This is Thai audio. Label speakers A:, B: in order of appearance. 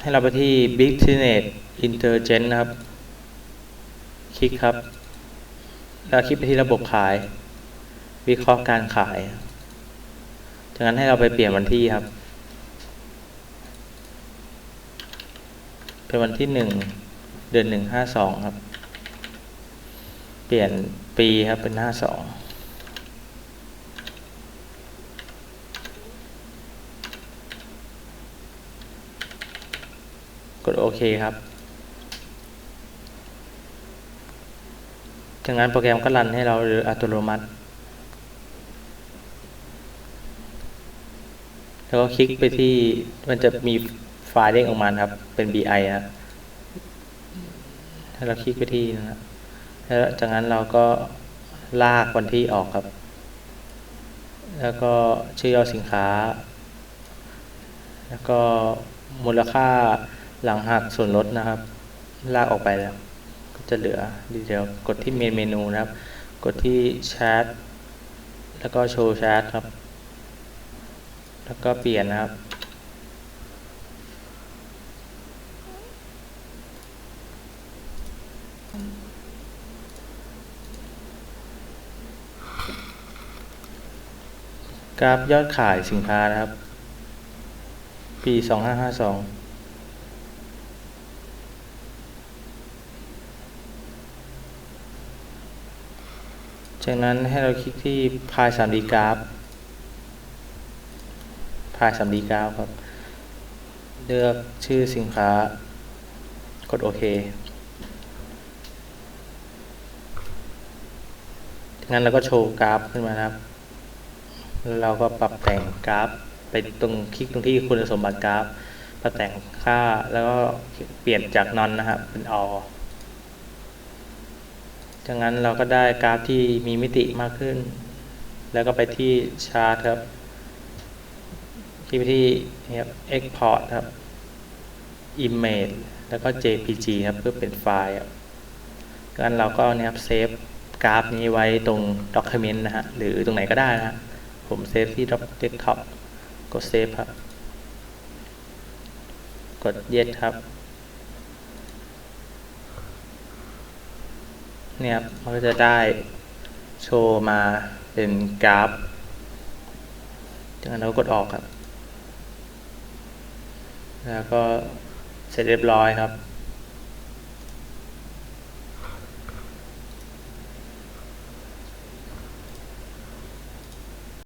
A: ให้เราไปที่ Business Intelligence นะครับ คลิกครับ แล้วคลิกไปที่ระบบขาย วิเคราะห์การขายจากนั้นให้เราไปเปลี่ยนวันที่ครับ เป็นวันที่หนึ่งเดือนหนึ่งห้าสองครับ เปลี่ยนปีครับเป็นห้าสอง ดโอเคครับจากนั้นโปรแกรมก็รันให้เราหรืออัตโนมัติ แล้วก็คลิกไปที่มันจะมีไฟล์เด้งออกมาครับ เป็น BI ครับให้เราคลิกไปที่นะครับแล้วจากนั้นเราก็ลากวันที่ออกครับ แล้วก็ชื่อยอดสินค้า แล้วก็มูลค่า หลังหักส่วนลดนะครับ ลากออกไปแล้ว ก็จะเหลือดีเดียวกดที่เมนเมนูนะครับ กดที่แชาร์แล้วก็โชว์แชาร์ครับ แล้วก็เปลี่ยนนะครับ กราฟยอดขายสินค้านะครับ ปี 2552 จากนั้นให้เราคลิกที่พาย 3D กราฟพาย 3D กราฟครับ เลือกชื่อสินค้า กดโอเคจากนั้นเราก็โชว์กราฟขึ้นมานะครับ เราก็ปรับแต่งกราฟ ไปตรงคลิกตรงที่คุณสมบัติกราฟ ปรับแต่งค่าแล้วก็เปลี่ยนจากนอนนะครับเป็นอจากนั้นเราก็ได้กราฟที่มีมิติมากขึ้น แล้วก็ไปที่ชาร์ตครับคลิกไปที่นี่ครับ export ครับ image แล้วก็ jpg ครับเพื่อเป็นไฟล์ครับจากนั้นเราก็เนี่ยครับเซฟกราฟนี้ไว้ตรง document นะฮะหรือตรงไหนก็ได้นะฮะผมเซฟที่ desktop กดเซฟครับ กด yes ครับ เนี่ยครับมันก็จะได้โชว์มาเป็นกราฟจากนั้นเรากดออกครับ แล้วก็เสร็จเรียบร้อยครับ